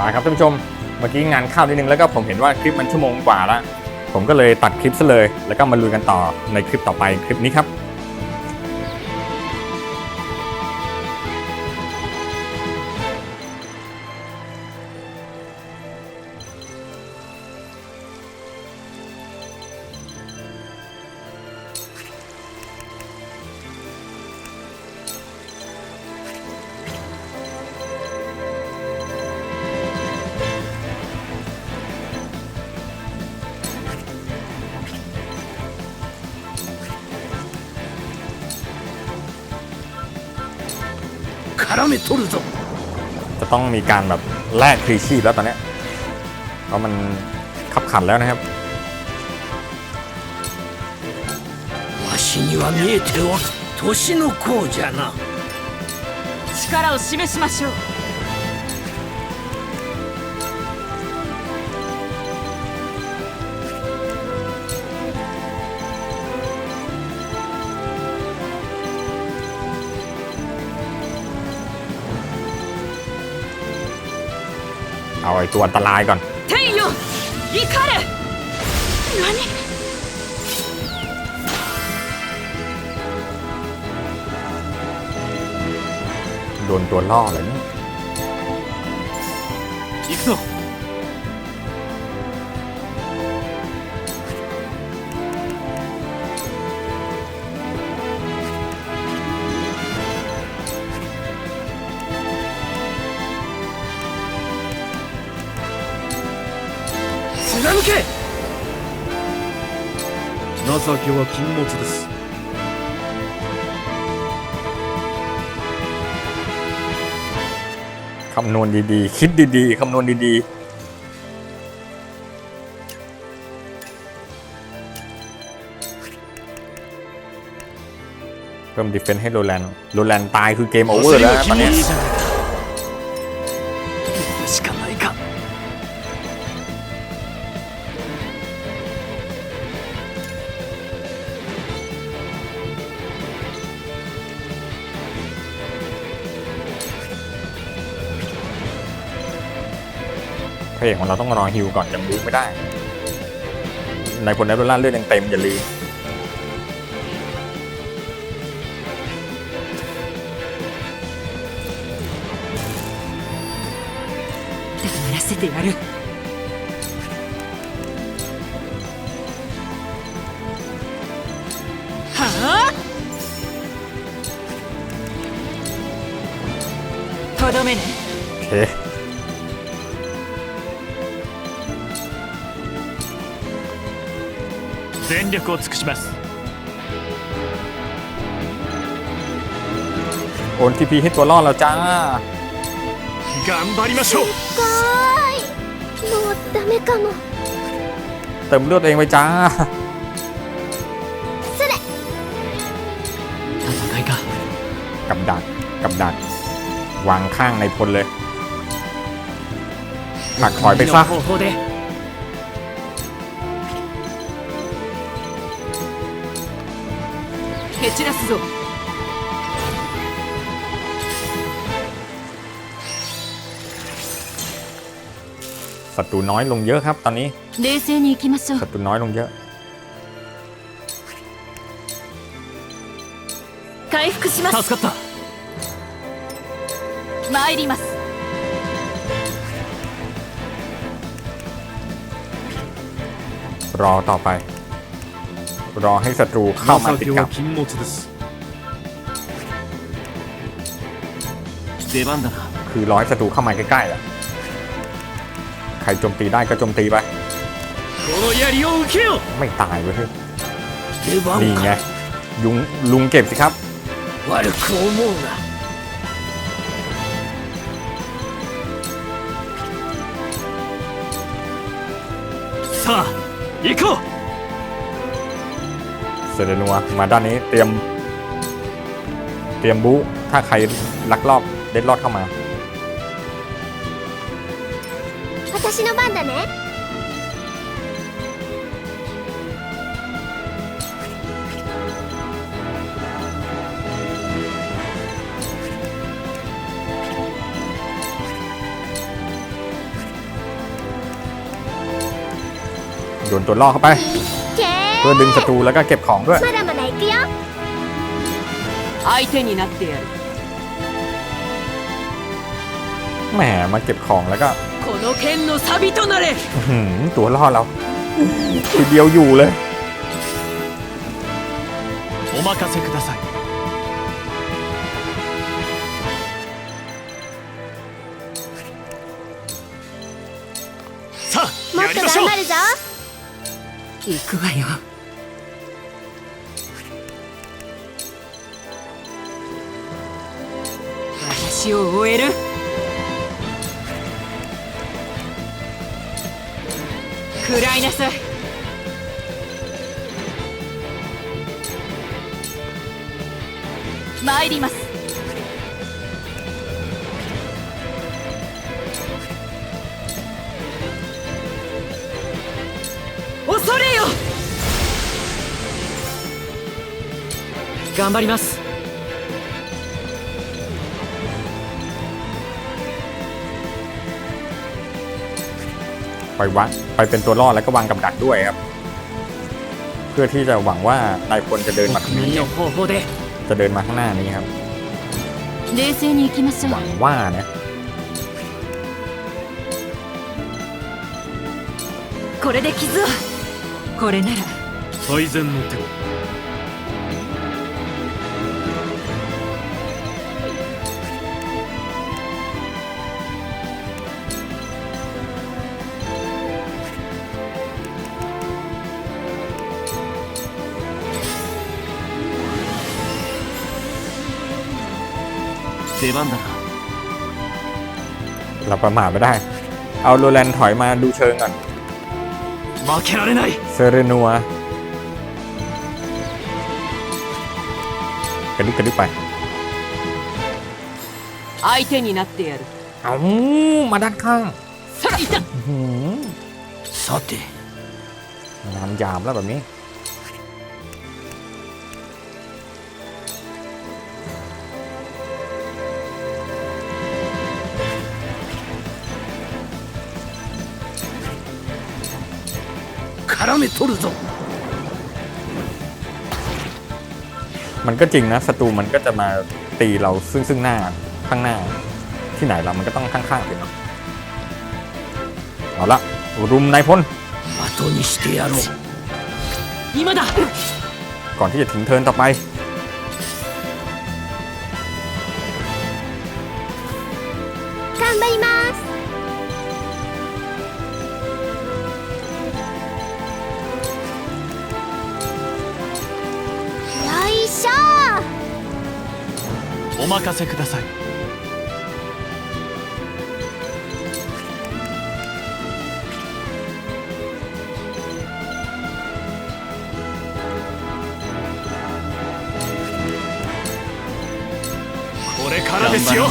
มาครับท่านผู้ชม เมื่อกี้งานเข้านิดนึงแล้วก็ผมเห็นว่าคลิปมันชั่วโมงกว่าแล้ว ผมก็เลยตัดคลิปซะเลย แล้วก็มาลุยกันต่อในคลิปต่อไปคลิปนี้ครับ มีการแบบแลกคลีชีพแล้วตอนเนี้ยเพราะมันขับขันแล้วนะครับ わしには見えておる年の功じゃな力を示しましょう าไอ้ตัวอันตรายก่อนโดนตัวล่อเลยนี่ย 情けは禁物です คำนวณดีๆ คิดดีๆ คำนวณดีๆ เพิ่มดิเฟนส์ให้โรแลนด์โรแลนด์ตายคือเกมโอเวอร์แล้วนะตอนเนี้ พระเอกของเราต้องรอฮิวก่อนยังบู๊ไม่ได้ ในผลในโรล่าเลือดยังเต็มอย่าลืม やらせてやるはあとどめね โ 全力を尽くします โอนทีพีให้ตัวล่อแล้วจ้า 頑張りましょうかーいもうダメかも เติมเลือดเองไปจ้า それ戦いか กับดัก กับดัก วางข้างในพลเลยผลักถอยไปซะ 方法で 蹴散らすぞ ศัตรูน้อยลงเยอะครับ ตอนนี้ 冷静に行きましょう ศัตรูน้อยลงเยอะ 回復します助かった参ります รอต่อไป รอให้ศัตรูเข้ามาติดกับ 禁物です出番だな คือรอให้ศัตรูเข้ามาใกล้ๆแหละใครโจมตีได้ก็โจมตีไป この槍を受けよ ไม่ตายเว้ย 出番 นี่ไงยุงลุงเก็บสิครับ 悪く思うなさあ行こう เสร็จนัวมาด้านนี้เตรียม เตรียมบุถ้าใครลักลอบเด็ดลอดเข้ามาโยนตัวล่อเข้าไป พื่อดึงศัตรูแล้วก็เก็บของด้วย まだまだ行くよ相手になってやる แหมมาเก็บของแล้วก็ この剣の錆となれ อื้อหือตัวล่อเราทีเดียวอยู่เลย お任せください さあもっとやりましょう頑張るぞ行くわよ 私を終える。食らいなさ。い参ります。恐れよ。頑張ります。 ไปวางไปเป็นตัวล่อแล้วก็วางกับดักด้วยครับ เพื่อที่จะหวังว่านายพลจะเดินมาทาง 国 นี้ 民の方法で จะเดินมาข้างหน้านี้ครับ 冷静に行きましょ หวังว่านะ これで傷をこれなら最善の手を 出番だな เราประมาทไม่ได้ เอาโรแลนด์ถอยมาดูเชิงก่อน 負けられない เซเรนัวกระดึกกระดึกไป 相手になってやる เอามาด้านข้าง さあいた อื้อหือ さて งานยามแล้วแบบนี้ 絡めとるぞ มันก็จริงนะศัตรูมันก็จะมาตีเราซึ่งซึ่งหน้าข้างหน้า ที่ไหนเรามันก็ต้องข้างๆสิเนาะเอาละรุมนายพล 後にしてやろう今だ ก่อนที่จะถึงเทิร์นต่อไป 任せください。これからですよ。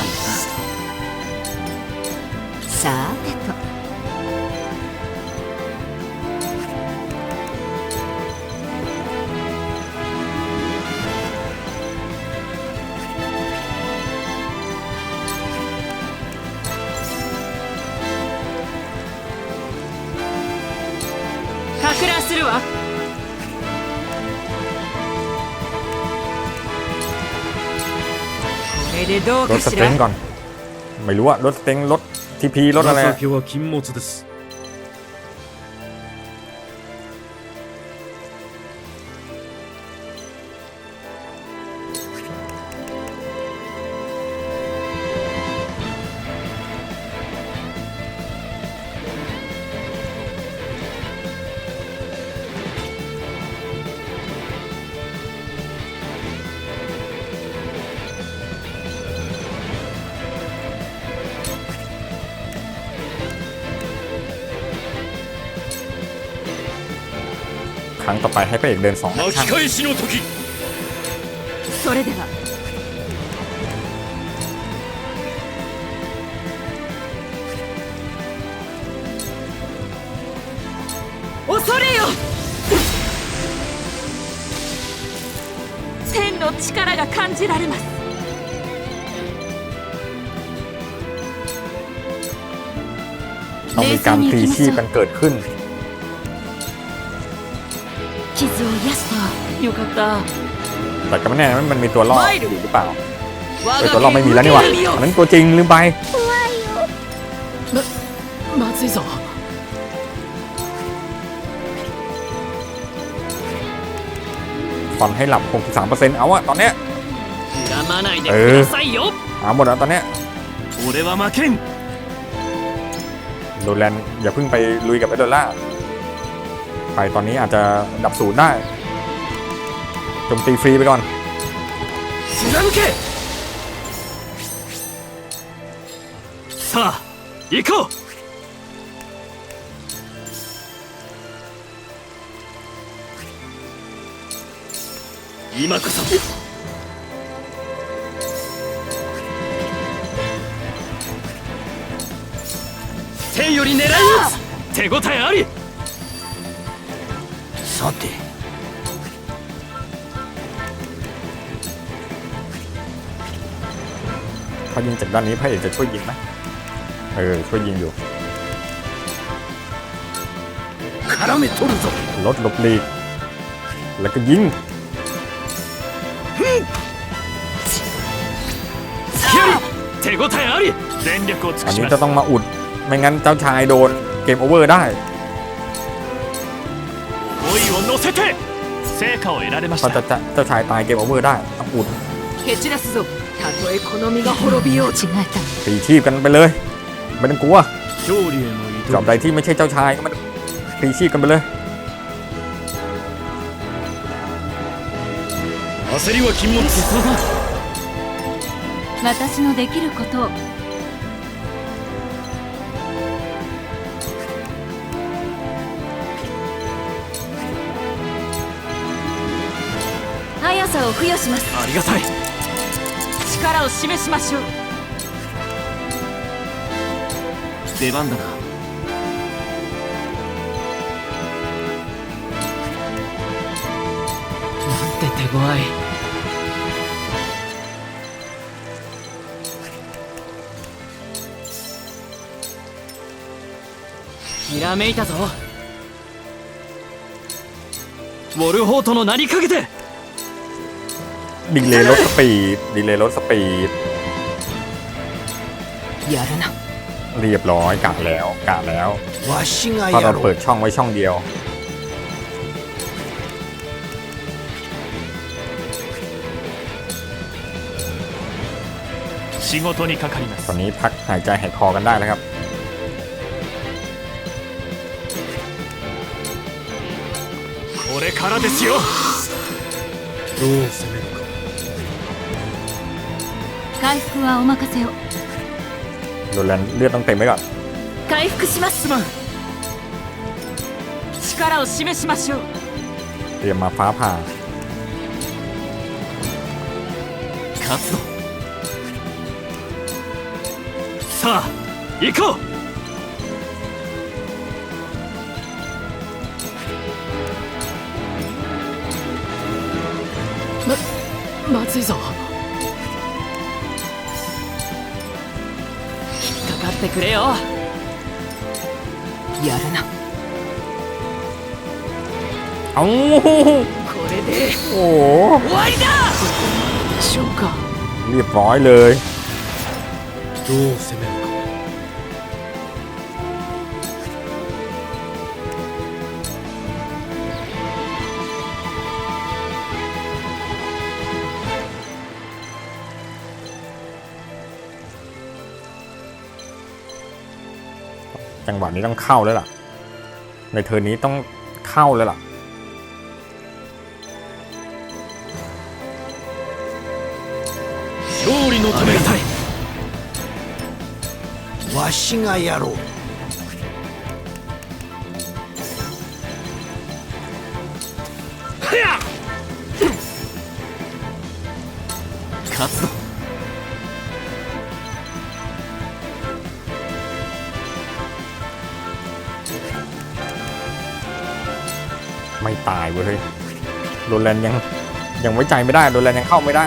これでどう ร か ถส し เต็ง ら ก่อน ไม่รู้ว่ารถสเต็งรถทีพีรถอะไรอะ 情けは禁物です รั้งต่อไปให้พระเอกเดินสอง 巻 ข้าง き返しの時それでは恐れよ天の力が感じられます ต้องมีการตีชีพกันเกิดขึ้น った แต่ก็ไม่แน่นะมันมีตัวล่ออยู่หรือเปล่า 我 เออตัวล่อไม่มีแล้วนี่หว่า 受けてみよ อันนั้นตัวจริงลืมไป まずいぞ ผ่อนให้หลับ 63%เอาอะตอนเนี้ย 恨まないでえーくださいよ、 เอาหมดแล้วตอนเนี้ย 俺は負けん โดแลนอย่าเพิ่งไปลุยกับเอดอลล่าไปตอนนี้อาจจะดับศูนย์ได้โ จมตีฟรีไปก่อน 貫けさあ行こう今こそ天より狙い撃つ手応えありさて ายิงจากด้านนี้พระเอกจะช่วยยิงไหมเออช่วยยิงอยู่ลดหลบลีแล้วก็ยิงอันนี้จะต้องมาอุด ไม่งั้นเจ้าชายโดนเกมโอเวอร์ได้เขาจะเจ้าชายตายเกมโอเวอร์ได้ต้อุด ต้องอุด 蹴散らすぞたとえこの身が滅びよう違えた ตีชีพกันไปเลย ไม่ต้องกลัว 勝利への移 จอบใดที่ไม่ใช่เจ้าชายก็ไมันตีชีพกันไปเลย 焦りは禁物私のできることを速さを付与しますありがたい 力を示しましょう。出番だな。なんて手強い。ひらめいたぞ。ウォルホートの名にかけて ดีเลย์ลดสปีด ดีเลย์ลดสปีด やるな เรียบร้อยกะแล้วกะแล้ว わしが เพราะเราเปิดช่องไว้ช่องเดียว 仕事にかかりま ต す อนนี้พักหายใจหายคอกันได้แล้วครับ これからですよどう攻めるか 回復はお任せを โดแลนเลือดต้องเต็มไว้ก่อน 回復しますすまん力を示しましょう เตรียมมาฟ้าผ่า 勝つぞさあ行こうまずいぞ っかかってくれよやるな เอ้า これで โอ้โห 終わりだでしょうか เรียบร้อยเลย どう攻めるか จังหวะนี้ต้องเข้าแล้วล่ะ ในเทอร์นนี้ต้องเข้าแล้วล่ะ 勝利のためにわしがやろう โดแลนยังยังไว้ใจไม่ได้โดแลนยังเข้าไม่ได้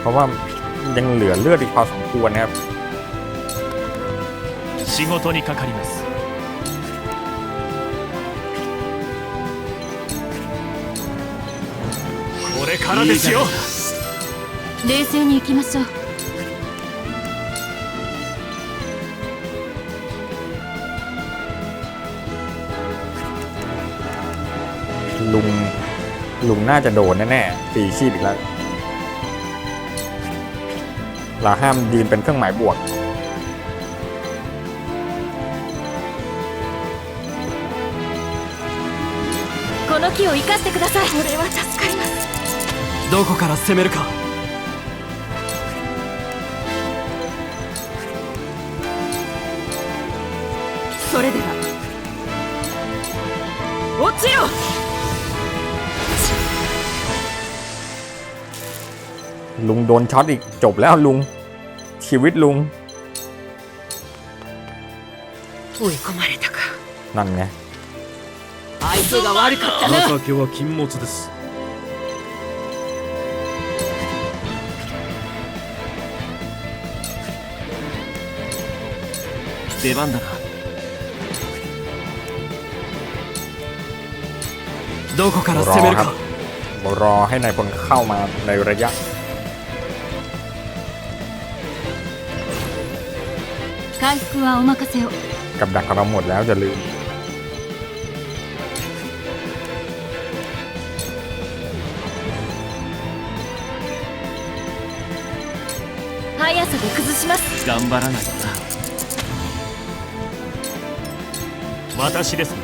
เพราะว่ายังเหลือเลือดอีกพอสมควรนะครับ 仕事にかかります れからですよ冷静に行きましょう ลุงน่าจะโดนแน่ๆตีชีพอีกแล้ว เราห้ามยืนเป็นเครื่องหมายบวก この木を生かしてくださいこれは助かりますどこから攻めるかそれでは落ちろ ลุงโดนช็อตอีกจบแล้วลุง ชีวิตลุง 追い込まれたか นั่นไง あいつが悪かったな情けは禁物です出番だなどこから攻める รอครั か บ รอให้นายพลเข้ามาในระยะ 回復はお任せを กับดักของเราหมดแล้วจะลืม 速さで崩します頑張らないとな私です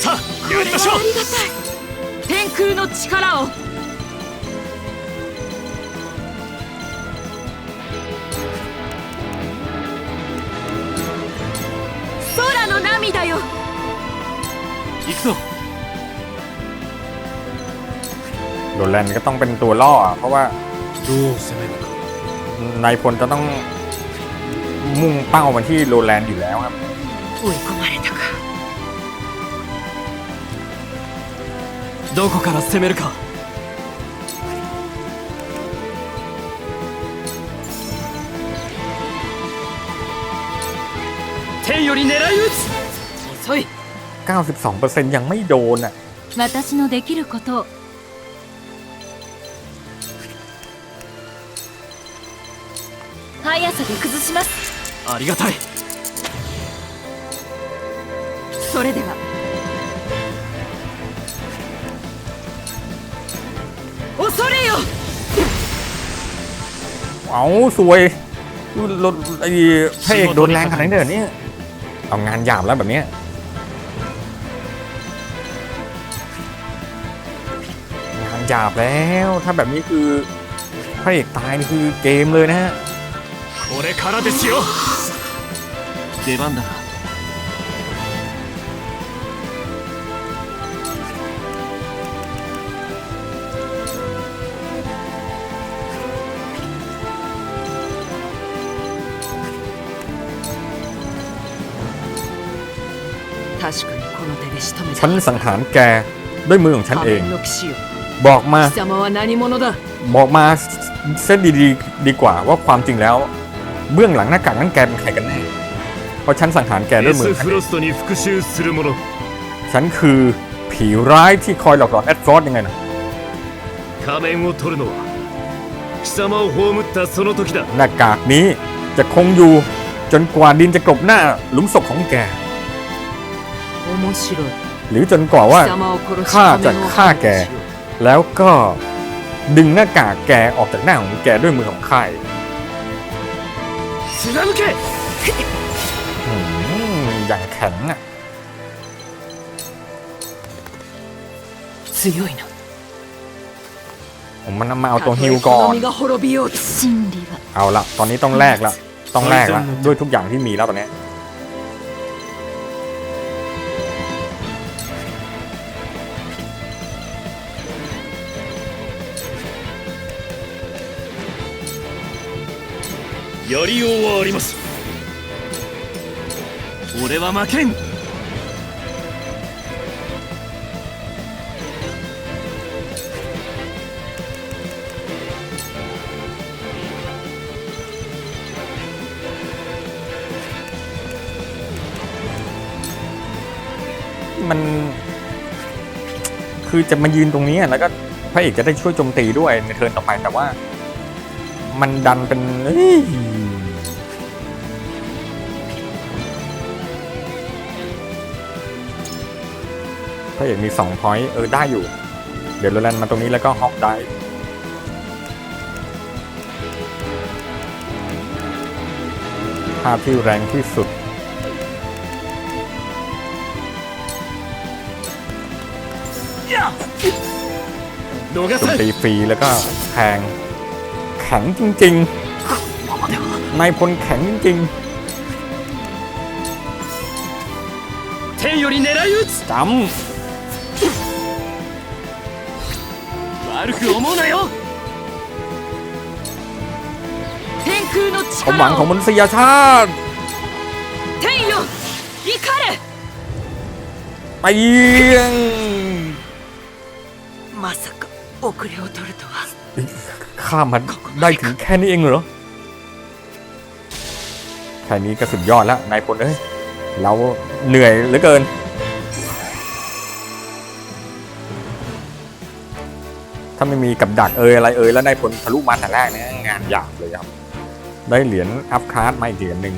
さあやりましょうありがたい天空の力を โรแลนด์ก็ต้องเป็นตัวล่อ เพราะว่า どう攻めるか นายพลจะต้องมุ่งเป้ามาที่โรแลนด์อยู่แล้วครับ 追い込まれたかどこから攻めるか天より狙い撃つ遅い92%ยังไม่โดนอ่ะ 私のできることを 速さで崩しますありがたいそれでは恐れよ เอาสวยรถไอ้พระเอกโดนแรงขนาดนี้เดี๋ยวนี้เอางานหยาบแล้วแบบเนี้ยงานหยาบแล้ว ถ้าแบบนี้คือพระเอกตายนี่คือเกมเลยนะฮะ これからですよ出番だな確かにこの手で仕留め ฉันสังหารแกด้วยมือของฉันเอง 仮面の騎士よ บอกมา 貴様は何者だ บอกมาเส้นดีๆ ดีกว่าว่าความจริงแล้ว เบื้องหลังหน้ากากนั้นแกเป็นใครกันแน่ เพราะฉันสังหารแกด้วยมือฉันคือผีร้ายที่คอยหลอกหลอนแอดฟรอสยังไงนะหน้ากากนี้จะคงอยู่จนกว่าดินจะกลบหน้าหลุมศพของแก หรือจนกว่าว่าข้าจะฆ่าแก แล้วก็ดึงหน้ากากแกออกจากหน้าของแกด้วยมือของใคร 貫け อืมอย่างแข็งอ่ะ 強いな ผมมันมาเอาตัวฮิวก่อน たとえこの身が滅びようと真理は เอาละตอนนี้ต้องแลกละต้องแลกละด้วยทุกอย่างที่มีแล้วตอนนี้ やりようはあります俺は負けん เ มัน คือจะมายืนตรงนี้แล้วก็พระเอกจะได้ช่วยโจมตีด้วยในเทิร์นต่อไปแต่ว่า มันดันเป็น าเอกมี2 point เออได้อยู่ เดี๋ยวเราแลนมาตรงนี้แล้วก็ฮอกได้ภาพที่แรงที่สุด โดนตีฟรีแล้วก็แทงแข็งจริงๆนายพลแข็งจริงๆจำ 悪く思うなよ天空のำความหวัง 力 ของ を มนุษยชาติ 天よ怒れ ไปยง まさか遅れを取るとは ข้ามมันได้ถึงแค่นี้เองเหรอ แค่นี้ก็สุดยอดแล้ว นายพลเอ้ย เราเหนื่อยเหลือเกิน าไม่มีกับดักเอยอะไรเอยแล้วได้ผลทะลุมาแต่แรกเนี่ยงานยากเลยครับ ได้เหรียญอัพคลาสมาอีกเหรียญหนึ่ง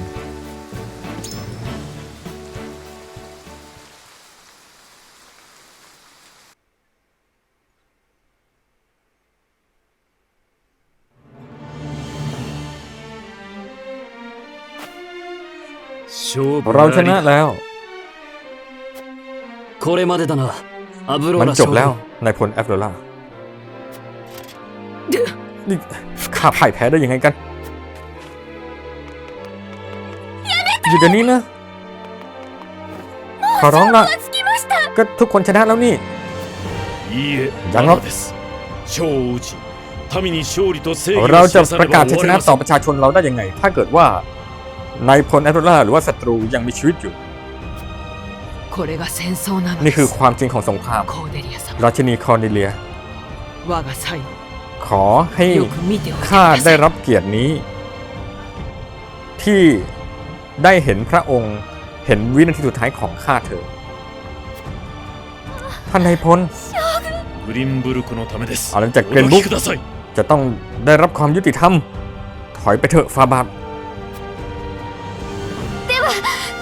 เราชนะแล้วมันจบแล้วในผลแอฟโรล่า นี่ข้าพ่ายแพ้ได้ยังไงกันอยู่เดี๋ยวนี้นะ ขอร้องละก็ทุกคนชนะแล้วนี่ยังหรอกเราจะประกาศชชนะต่อประชาชนเราได้ยังไง ถ้าเกิดว่านายพลแอตโตล่าหรือว่าศัตรูยังมีชีวิตอยู่ นี่คือความจริงของสงคราม ราชินีคอร์เนเลีย ขอให้ข้าได้รับเกียรตินี้ ที่ได้เห็นพระองค์เห็นวินาทีสุดท้ายของข้าเธอ ท่านนาพลอาณาจักเกรนบุกจะต้องได้รับความยุติธรรม ถอยไปเถอะฟาบาท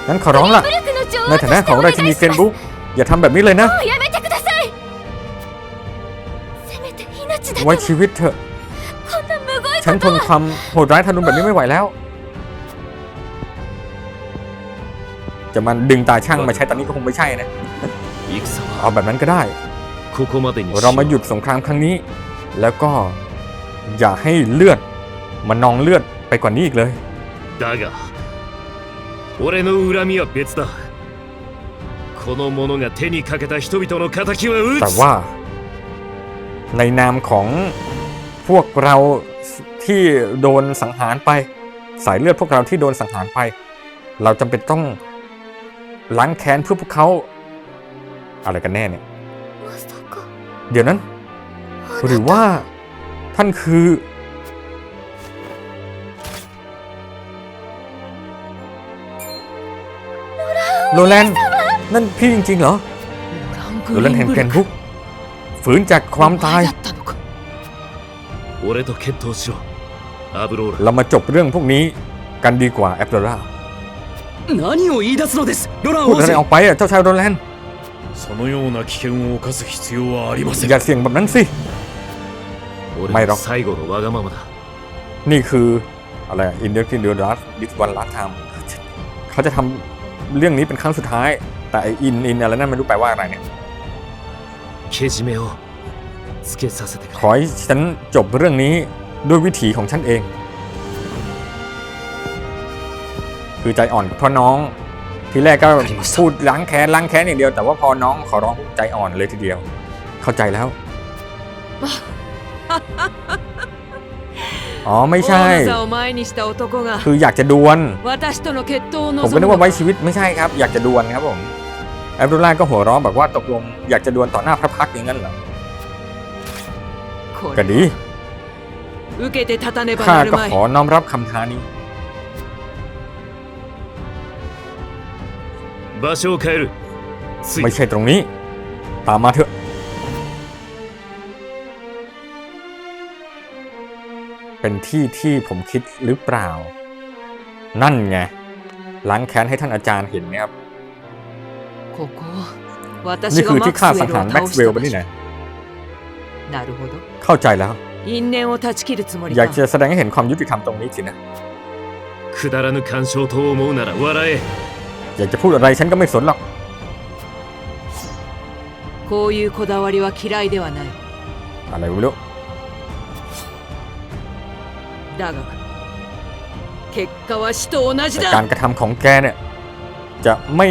งั้นขอร้องล่ะ ในฐานะของราชินีเกรนบุกอย่าทำแบบนี้เลยนะ ไว้ は ชีวิตเถอะ こんなむごい ฉันทนความโหดร้ายทารุณแบบนี้ไม่ไหวแล้ว จะมันดึงตาช่างมาใช้ตอนนี้ก็คงไม่ใช่นะ 戦 เอา は แบบนั้นก็ได้ ここまでにし เรามาหยุดสงครามครั้งนี้ แล้วก็อย่าให้เลือดมันนองเลือดไปกว่านี้อีกเลย だが俺の恨みは別だこの者が手にかけた人々の仇は討 แต่ つ ว่า ในนามของพวกเราที่โดนสังหารไป สายเลือดพวกเราที่โดนสังหารไป เราจำเป็นต้องล้างแค้นเพื่อพวกเขา อะไรกันแน่เนี่ย เดี๋ยวนั้น หรือว่าท่านคือโรแลนนั่นพี่จริงๆเหรอโรแลนแห่งแกนบุก ฝืนจากความตาย お前だったのか俺と決闘しろアブローラ เรามาจบเรื่องพวกนี้กันดีกว่าแอปโรล่า 何を言い出すのですロラン พูด 王 อะไร 子 ออกไปอ่ะเจ้าชายโรแลนด์ そのような危険を冒す必要はありません อย่าเสี่ยงแบบนั้นสิ 俺マイロの最後のわがままだ นี่คืออะไรอินเดียกินเดียร์ดิสวันลาทามเขาจะทำเรื่องนี้เป็นครั้งสุดท้าย แต่ไออินอินอะไรนั่นไม่รู้แปลว่าอะไรเนี่ย けじめをつけさせてく ข れ อให้ฉันจบเรื่องนี้ด้วยวิถีของฉันเอง คือใจอ่อนเพราะน้อง ทีแรกก็พูดล้างแค้นล้างแค้นอย่างเดียว แต่ว่าพอน้องขอร้องใจอ่อนเลยทีเดียว เข้าใจแล้ว อ๋อไม่ใช่ 王座を前にした男が คืออยากจะดวล 私との決闘を ผมก็ 望 นึ む ก の ว่าไว้ か ชีวิตไม่ใช่ครับ อยากจะดวลครับผม แอบดุลล่าก็หัวเราะบอกว่าตกลงอยากจะดวลต่อหน้าพระพักอย่างนั้นเหรอก็ดีข้าก็ขอน้อมรับคำท้านี้ไม่ใช่ตรงนี้ ตามมาเถอะเป็นที่ที่ผมคิดหรือเปล่า นั่นไงล้างแค้นให้ท่านอาจารย์เห็นไหมครับ นี่คือที่ฆ่าสังหารแม็กซ์เวลล์นี่แหะเข้าใจแล้ว อยากจะแสดงให้เห็นความยุติธรรมตรงนี้สินะอยากจะพูดอะไรฉันก็ไม่สนหรอกอะไรไม่รู้แต่การกระทำของแกเนี่ย จะไม่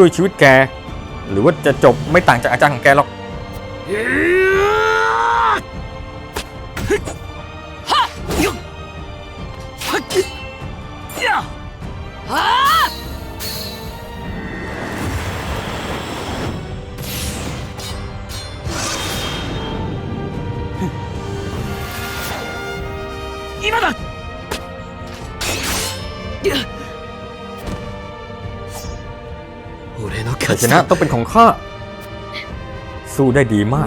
ช่วยชีวิตแก หรือว่าจะจบไม่ต่างจากอาจารย์ของแกหรอก今だ ชนะต้องเป็นของข้า สู้ได้ดีมาก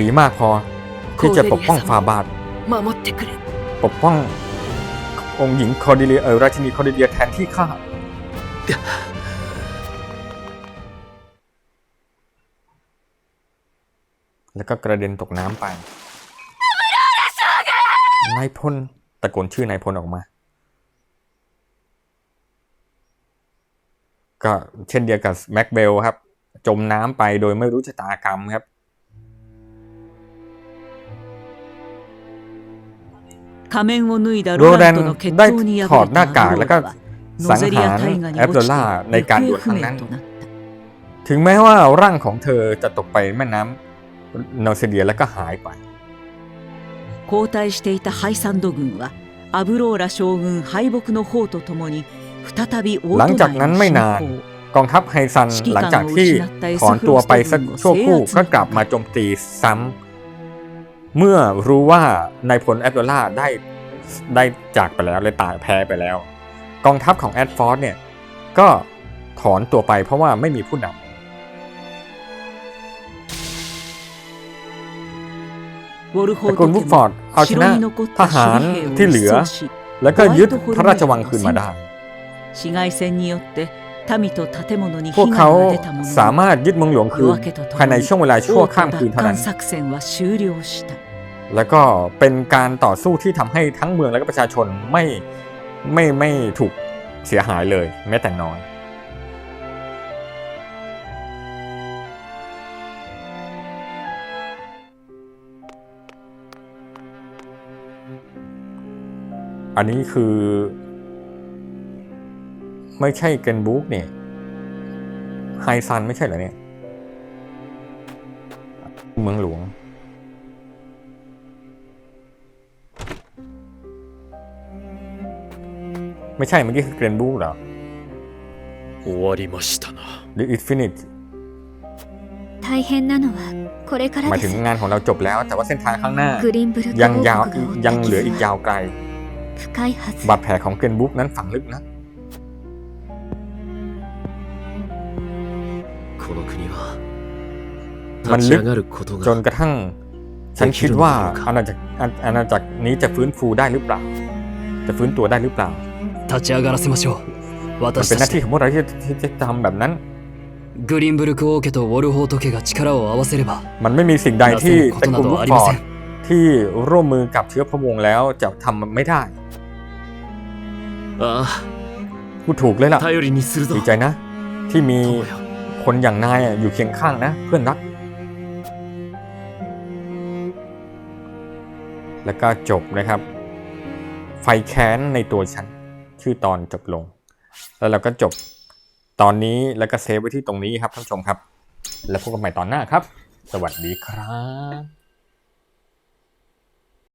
ดีมากพอ ที่จะปกป้องฝ่าบาท ปกป้อง องค์หญิงคอร์ดิเลียเออราชินีคอร์ดิเลียแทนที่ข้าแล้วก็กระเด็นตกน้ำไป นายพล ตะโกนชื่อนายพลออกมา ก็เช่นเดียวกับแม็กเบลครับ จมน้ำไปโดยไม่รู้ชะตากรรมครับ โรแดนได้ถอดหน้ากากแล้วก็สังหารแอปโดล่าในการดวลครั้งนั้น ถึงแม้ว่าร่างของเธอจะตกไปแม่น้ำนอเซเดียแล้วก็หายไป後退していたハイサンド軍はアブローラ将軍敗北の方とともに หลังจากนั้นไม่นานกองทัพไฮซันหลังจากที่ถอนตัวไปสักชั่วครู่ก็กลับมาโจมตีซ้ำเมื่อรู้ว่านายพลแอดโดล่าได้ได้จากไปแล้วเลยตายแพ้ไปแล้ว กองทัพของแอดฟอร์ดเนี่ยก็ถอนตัวไปเพราะว่าไม่มีผู้นำตระกุลวุฟฟอร์ดเอาชนะทหารที่เหลือ แล้วก็ยึดพระราชวังคืนมาได้ 市街戦によって民と建物に พวก 被 เขา 害が出たもの สามารถยึดเมืองหลวงคื 夜 น 明けとと ภายใน もに ช่วงเวลาชั่ว 王 ข้าม 都 คืน 奪 เท่านั้น 還作戦は終了した แล้วก็เป็นการต่อสู้ที่ทำให้ทั้งเมืองและก็ประชาชนไม่ไม่ไม่ถูกเสียหายเลย แม้แต่น้อย อันนี้คือ ไม่ใช่เกนบุ๊กเนี่ยไฮซันไม่ใช่เหรอเนี่ย เมืองหลวง ไม่ใช่เมื่อกี้คือเกรนบุ๊กเหรอ 終わりましたな หรือ Infinite 大変なのはこれか ห ら มาย で ถึง す งานของเราจบแล้ว แต่ว่าเส้นทางข้างหน้า グリンブルク ยังยาว 王国が負 ยั っ ง た เหลืออี 傷 กยา は วไกล 深いはず บาดแผลของเกรนบุ๊กนั้นฝังลึกนะ この国はมัน 立ち ลึก 上がること จน が กระทั่ง ฉันคิดว่าอาณาจักรอาอาณาจักรนี้จะฟื้นฟูได้หรือเปล่า จะฟื้นตัวได้หรือเปล่า 立ち上がらせましょう มัน 私 เป็นห た น้า ち ที่ で ของพวกเราที่ที่จะทำแบบนั้น グリンブルク王家とウォルホート家が力を合わせれば มันไม่มีสิ่งใด な ที่ せるこ ตระ とな กูล ど ลูก あり ฟ ま อ せ ร์ด ん ที่ร่วมมือกับเชื้อพระวงศ์แล้วจะทำมันไม่ได้ あ พูดถูกเลยล่ะ あ頼りにするぞ ดีใจนะ ที่มี 友よ คนอย่างนายอะอยู่เคียงข้างนะ เพื่อนรัก แล้วก็จบนะครับ ไฟแค้นในตัวฉัน ชื่อตอนจบลง แล้วเราก็จบตอนนี้แล้วก็เซฟไว้ที่ตรงนี้ครับท่านผู้ชมครับ แล้วพบกันใหม่ตอนหน้าครับ สวัสดีครับ